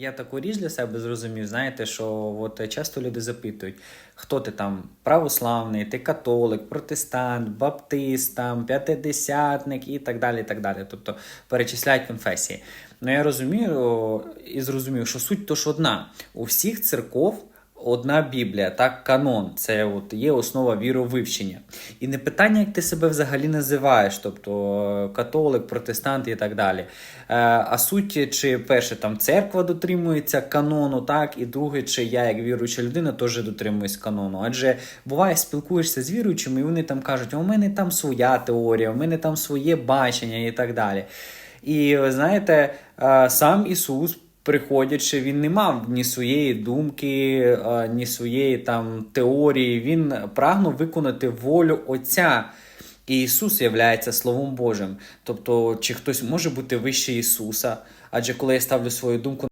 Я таку річ для себе зрозумів, знаєте, що от часто люди запитують, хто ти там православний, ти католик, протестант, баптист, там, п'ятидесятник і так далі. і так далі. Тобто перечисляють конфесії. Ну я розумію і зрозумів, що суть то ж одна. У всіх церков одна Біблія, так, канон. Це от є основа віровивчення. І не питання, як ти себе взагалі називаєш, тобто католик, протестант і так далі. Е, а суть, чи перше там церква дотримується канону, так, і друге, чи я, як віруюча людина, теж дотримуюсь канону. Адже буває, спілкуєшся з віруючими, і вони там кажуть, у мене там своя теорія, у мене там своє бачення і так далі. І знаєте, е, сам Ісус. Приходячи, він не мав ні своєї думки, ні своєї там теорії. Він прагнув виконати волю Отця. І Ісус є Словом Божим. Тобто, чи хтось може бути вище Ісуса? Адже коли я ставлю свою думку